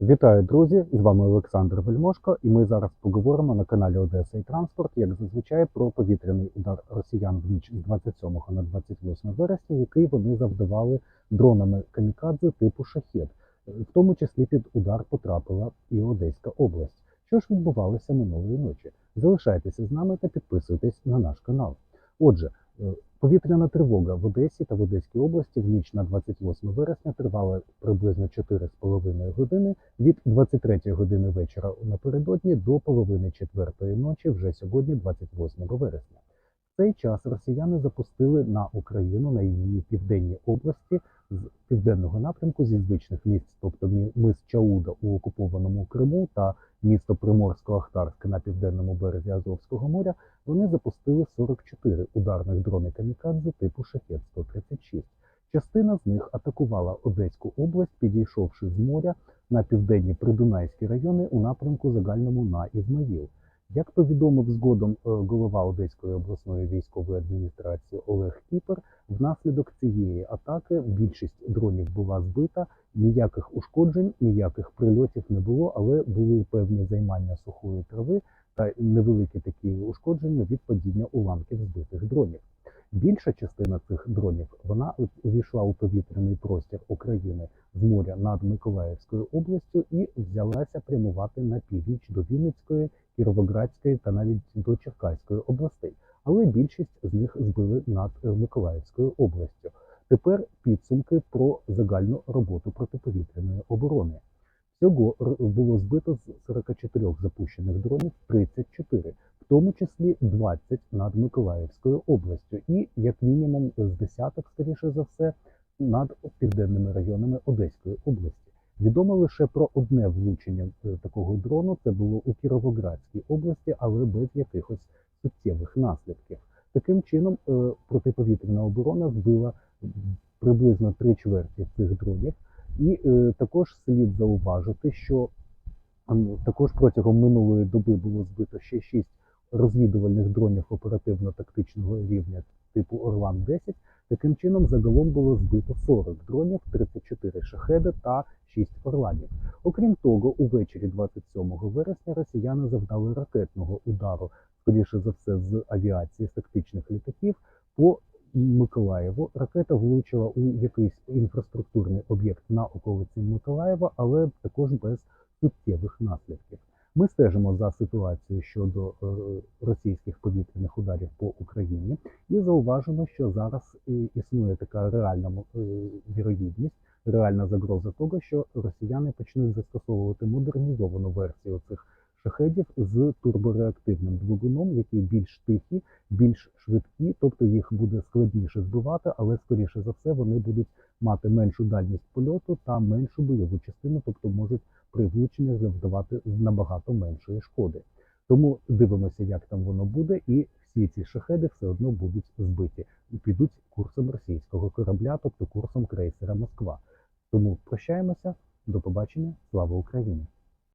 Вітаю, друзі! З вами Олександр Вельмошко, і ми зараз поговоримо на каналі Одеса і Транспорт, як зазвичай, про повітряний удар росіян в ніч з 27 на 28 вересня, який вони завдавали дронами камікадзе типу шахет. В тому числі під удар потрапила і Одеська область. Що ж відбувалося минулої ночі? Залишайтеся з нами та підписуйтесь на наш канал. Отже, повітряна тривога в Одесі та в Одеській області в ніч на 28 вересня тривала приблизно 4,5 години від 23 години вечора напередодні до половини четвертої ночі, вже сьогодні, 28 вересня. Цей час росіяни запустили на Україну на її південній області з південного напрямку зі звичних місць, тобто мис Чауда у окупованому Криму та місто Приморсько-Ахтарське на південному березі Азовського моря. Вони запустили 44 ударних дрони камікадзе типу Шахет 136 Частина з них атакувала Одеську область, підійшовши з моря на південні придунайські райони у напрямку загальному на Ізмаїл. Як повідомив згодом е, голова Одеської обласної військової адміністрації Олег Кіпер, внаслідок цієї атаки більшість дронів була збита, ніяких ушкоджень, ніяких прильотів не було, але були певні займання сухої трави та невеликі такі ушкодження від падіння уламків збитих дронів. Більша частина цих дронів вона увійшла у повітряний простір України з моря над Миколаївською областю і взялася прямувати на північ до Вінницької, Кіровоградської та навіть до Черкаської областей. Але більшість з них збили над е, Миколаївською областю. Тепер підсумки про загальну роботу протиповітряної оборони. Всього було збито з 44 запущених дронів 34, в тому числі 20 над Миколаївською областю, і як мінімум з десяток, скоріше за все, над південними районами Одеської області. Відомо лише про одне влучення е, такого дрону. Це було у Кіровоградській області, але без якихось суттєвих наслідків. Таким чином, е, протиповітряна оборона збила приблизно три чверті цих дронів. І е, також слід зауважити, що також протягом минулої доби було збито ще шість розвідувальних дронів оперативно-тактичного рівня типу Орлан 10 Таким чином, загалом було збито 40 дронів, 34 шахеди та 6 орланів. Окрім того, увечері 27 вересня росіяни завдали ракетного удару, скоріше за все, з авіації з тактичних літаків по Миколаєву. Ракета влучила у якийсь інфраструктурний об'єкт на околиці Миколаєва, але також без суттєвих наслідків. Ми стежимо за ситуацією щодо е, російських повітряних ударів по Україні і зауважимо, що зараз е, існує така реальна е, вірогідність, реальна загроза того, що росіяни почнуть застосовувати модернізовану версію цих шахедів з турбореактивним двигуном, які більш тихі, більш швидкі, тобто їх буде складніше збивати, але скоріше за все вони будуть мати меншу дальність польоту та меншу бойову частину, тобто можуть при влученнях завдавати набагато меншої шкоди. Тому дивимося, як там воно буде, і всі ці шахеди все одно будуть збиті і підуть курсом російського корабля, тобто курсом крейсера Москва. Тому прощаємося, до побачення, слава Україні!